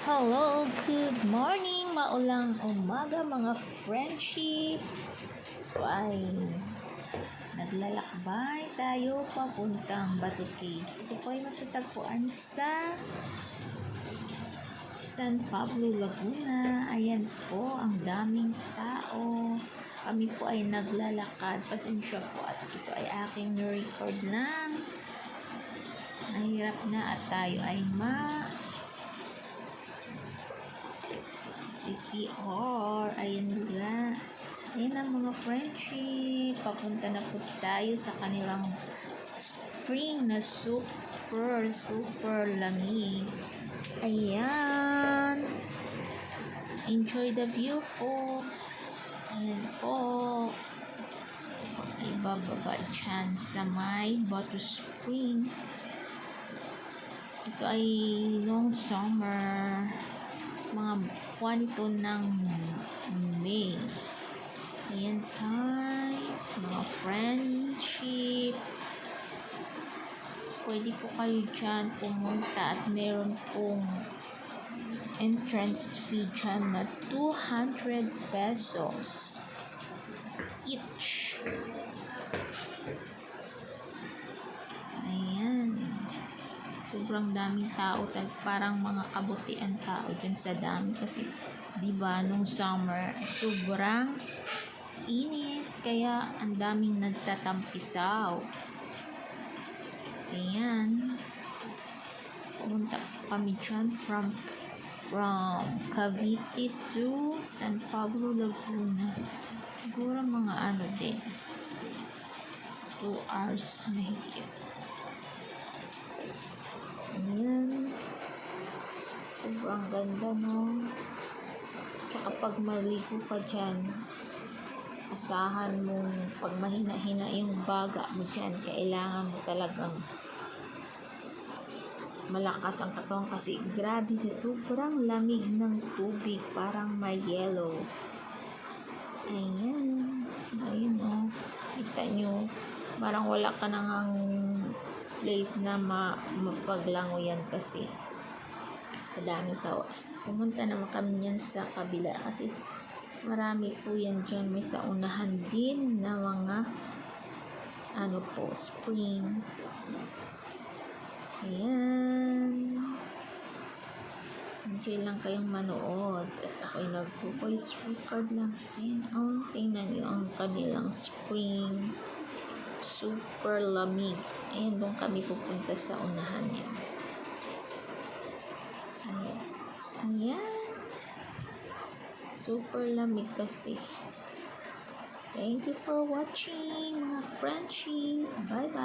Hello, good morning, maulang umaga mga friendship. Ay naglalakbay tayo papuntang Batu Cave. Ito po ay matatagpuan sa San Pablo, Laguna. Ayan po, ang daming tao. Kami po ay naglalakad. Pasensya po at ito ay aking record lang. Mahirap na at tayo ay ma CPR. Ayan nga. Ayan ang mga friendship. Papunta na po tayo sa kanilang spring na super, super lamig. Ayan. Enjoy the view po. Ayan po. Ibababa dyan sa may Batu Spring. Ito ay noong summer mga buwan ng May. Ayan guys, mga friendship. Pwede po kayo dyan pumunta at meron pong entrance fee dyan na 200 pesos each. Ayan. Sobrang daming tao, tal- parang mga kabutian tao dyan sa dami kasi 'di ba nung summer sobrang init kaya ang daming nagtatampisaw. Ayan. Pumunta kami dyan from from Cavite to San Pablo, Laguna. Siguro mga ano din. 2 hours mahigit. Ayan. Sobrang ganda, no? Tsaka pag maligo ka dyan, asahan mong pag mahina-hina yung baga mo dyan, kailangan mo talagang malakas ang katawan kasi grabe sa sobrang lamig ng tubig, parang may yellow. Ayan. Ayun, oh. Kita nyo, parang wala ka nang place na ma mapaglango yan kasi sa dami tao. Pumunta naman kami yan sa kabila kasi marami po yan dyan. May sa unahan din na mga ano po, spring. Ayan. Enjoy lang kayong manood. At ako'y nagpo-voice record lang. Ayan, oh, tingnan nyo ang kanilang spring. Super lamig. Ayan, doon kami pupunta sa unahan niya. Ayan. Ayan. Super lamig kasi. Thank you for watching, mga friendship. Bye-bye.